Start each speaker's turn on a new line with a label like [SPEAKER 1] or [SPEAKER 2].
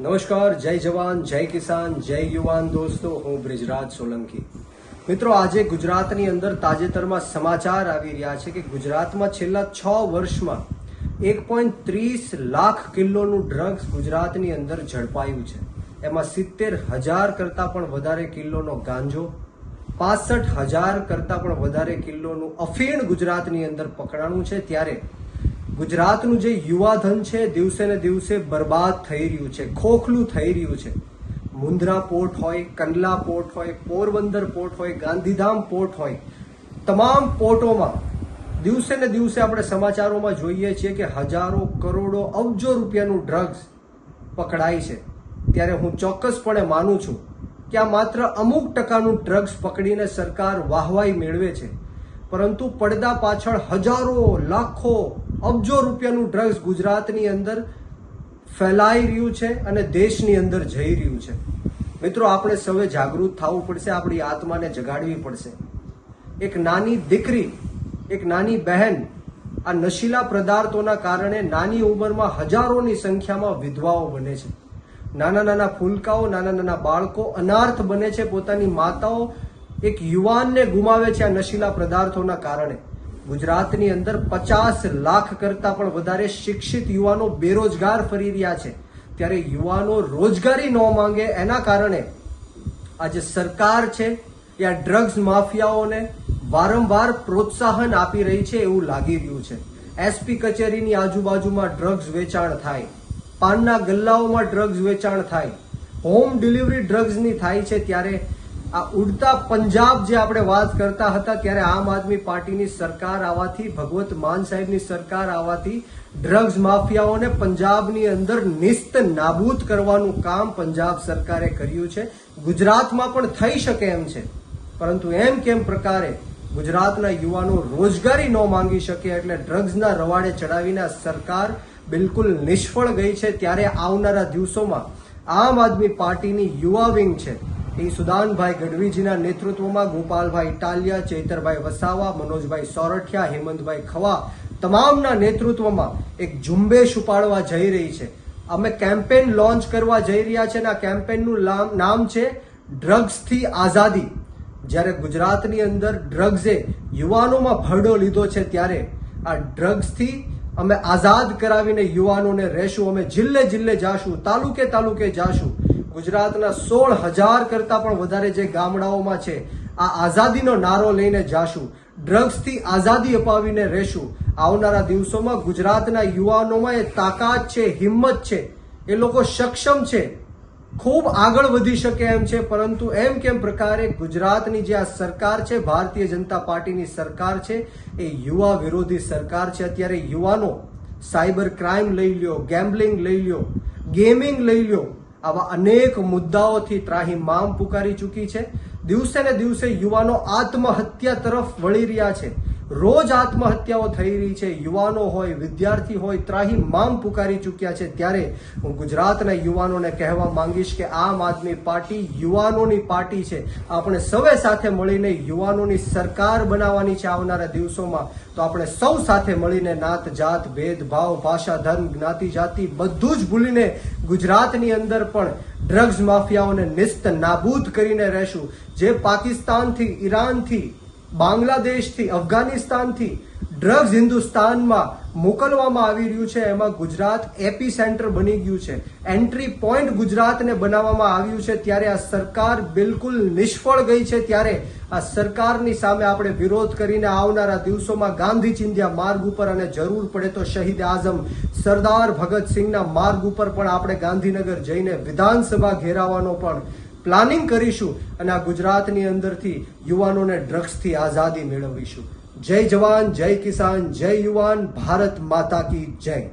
[SPEAKER 1] નમસ્કાર, જય જવાન, જય કિસાન, જય યુવાન દોસ્તો, હું બ્રિજરાજ સોલંકી. મિત્રો, આજે ગુજરાતની અંદર તાજેતરમાં સમાચાર આવી રહ્યા છે કે ગુજરાતમાં છેલ્લા છ વર્ષમાં એક પોઈન્ટ ત્રીસ લાખ કિલોનું ડ્રગ્સ ગુજરાતની અંદર ઝડપાયું છે. એમાં સિત્તેર હજાર કરતાં પણ વધારે કિલોનો ગાંજો, પાસઠ હજાર કરતાં પણ વધારે કિલોનું અફીણ ગુજરાતની અંદર પકડાણું છે. ત્યારે ગુજરાતનું જે યુવાધન છે, દિવસે ને દિવસે બરબાદ થઈ રહ્યું છે, ખોખલું થઈ રહ્યું છે. મુન્દ્રા પોર્ટ હોય, કંડલા પોર્ટ હોય, પોરબંદર પોર્ટ હોય, ગાંધીધામ પોર્ટ હોય, તમામ પોર્ટોમાં દિવસે ને દિવસે આપણે સમાચારોમાં જોઈએ છીએ કે હજારો કરોડો અબજો રૂપિયાનું ડ્રગ્સ પકડાય છે. ત્યારે હું ચોક્કસપણે માનું છું કે આ માત્ર અમુક ટકાનું ડ્રગ્સ પકડીને સરકાર વાહવાઈ મેળવે છે. પરંતુ પડદા પાછળ હજારો, લાખો અબજો રૂપિયાનું ડ્રગ્સ ગુજરાતની અંદર ફેલાઈ રહ્યું છે અને દેશની અંદર જઈ રહ્યું છે. મિત્રો, આપણે સૌએ જાગૃત થવું પડશે, આપણી આત્માને જગાડવી પડશે. એક નાની દીકરી, એક નાની બહેન આ નશીલા પદાર્થોના કારણે નાની ઉંમરમાં હજારોની સંખ્યામાં વિધવાઓ બને છે. નાના નાના ફૂલકાઓ, નાના નાના બાળકો અનાર્થ બને છે પોતાની માતાઓ એક યુવાનને ગુમાવે છે આ નશીલા પદાર્થોના કારણે. ગુજરાતની અંદર પચાસ લાખ કરતા પણ વધારે શિક્ષિત યુવાનો બેરોજગાર ફરી રહ્યા છે. ત્યારે યુવાનો રોજગારી ન માંગે એના કારણે આજે સરકાર છે એ આ ડ્રગ્સ માફિયાઓને વારંવાર પ્રોત્સાહન આપી રહી છે એવું લાગી રહ્યું છે. એસપી કચેરીની આજુબાજુમાં ડ્રગ્સ વેચાણ થાય. પાનના ગલ્લાઓમાં ડ્રગ્સ વેચાણ થાય. હોમ ડિલિવરી ડ્રગ્સની થાય છે ત્યારે આ ઉડતા પંજાબ જે આપણે વાત કરતા હતા ત્યારે આમ આદમી પાર્ટીની સરકાર આવવાથી ભગવત માન સાહેબની સરકાર આવવાથી ડ્રગ્સ માફિયાઓને પંજાબની અંદર નિસ્ત નાબૂદ કરવાનું કામ પંજાબ સરકારે કર્યું છે. ગુજરાતમાં પણ થઈ શકે એમ છે. પરંતુ એમ કેમ પ્રકારે? ગુજરાતના યુવાનો રોજગારી ન માંગી શકે એટલે ડ્રગ્સના રવાડે ચડાવીને સરકાર બિલકુલ નિષ્ફળ ગઈ છે. ત્યારે આવનારા દિવસોમાં આમ આદમી પાર્ટીની યુવા વિંગ છે. એ સુદાનભાઈ ગઢવીજીના નેતૃત્વમાં ગોપાલભાઈ ઇટાલિયા ચૈતરભાઈ વસાવા, મનોજભાઈ સોરઠિયા, હેમંતભાઈ ખવા તમામના નેતૃત્વમાં એક ઝુંબેશ ઉપાડવા જઈ રહી છે. અમે કેમ્પેન લોન્ચ કરવા જઈ રહ્યા છે અને આ કેમ્પેનનું નામ છે ડ્રગ્સથી આઝાદી. જ્યારે ગુજરાતની અંદર ડ્રગ્સે યુવાનોમાં ભરડો લીધો છે ત્યારે આ ડ્રગ્સથી અમે આઝાદ કરાવીને યુવાનોને રહેશું. અમે જિલ્લે જિલ્લે જાશું, તાલુકે તાલુકે જાશું. ગુજરાતના સોળ હજાર કરતા પણ વધારે જે ગામડાઓમાં છે, આ આઝાદીનો નારો લઈને જાશું. ડ્રગ્સથી આઝાદી અપાવીને રહેશું. આવનારા દિવસોમાં ગુજરાતના યુવાનોમાં એ તાકાત છે, હિંમત છે. એ લોકો સક્ષમ છે. ખૂબ આગળ વધી શકે એમ છે, પરંતુ એમ કેમ પ્રકારે ગુજરાતની જે આ સરકાર છે, ભારતીય જનતા પાર્ટીની સરકાર છે, એ યુવા વિરોધી સરકાર છે. અત્યારે યુવાનો સાયબર ક્રાઇમ લઈ લ્યો, ગેમ્બલિંગ લઈ લ્યો, ગેમિંગ લઈ લ્યો. આવા અનેક મુદ્દાઓથી ત્રાહી ત્રાહીમામ પુકારી ચૂકી છે. દિવસે ને દિવસે યુવાનો આત્મહત્યા તરફ વળી રહ્યા છે. રોજ આત્મહત્યાઓ થઈ રહી છે, યુવાનો હોય, વિદ્યાર્થી હોય, ત્રાહી માંગ પુકારી ચૂક્યા છે. ત્યારે હું ગુજરાતના યુવાનોને કહેવા માંગીશ કે આમ આદમી પાર્ટી યુવાનોની પાર્ટી છે. આપણે સૌએ સાથે મળીને યુવાનોની સરકાર બનાવવાની છે આવનારા દિવસોમાં. તો આપણે સૌ સાથે મળીને નાત, જાત ભેદભાવ ભાષા, ધર્મ, જ્ઞાતિ, જાતિ બધું જ ભૂલીને ગુજરાતની અંદર પણ ડ્રગ્સ માફિયાઓને નિસ્ત નાબૂદ કરીને રહેશું. જે પાકિસ્તાનથી, ઈરાનથી બાંગ્લાદેશથી, અફઘાનિસ્તાનથી ડ્રગ્સ હિન્દુસ્તાનમાં મોકલવામાં આવી રહ્યું છે. એમાં ગુજરાત એપી સેન્ટર બની ગયું છે. એન્ટ્રી પોઈન્ટ ગુજરાતને બનાવવામાં આવ્યું છે. ત્યારે આ સરકાર બિલકુલ નિષ્ફળ ગઈ છે. ત્યારે આ સરકારની સામે આપણે વિરોધ કરીને આવનારા દિવસોમાં ગાંધી ચિંધ્યા માર્ગ ઉપર અને જરૂર પડે તો શહીદ આઝમ સરદાર ભગતસિંહના માર્ગ ઉપર પણ આપણે ગાંધીનગર જઈને વિધાનસભા ઘેરાવાનો પણ પ્લાનિંગ કરીશું અને આ ગુજરાતની અંદરથી યુવાનોને ડ્રગ્સથી આઝાદી મેળવીશું. જય જવાન, જય કિસાન, જય યુવાન, ભારત માતા કી જય.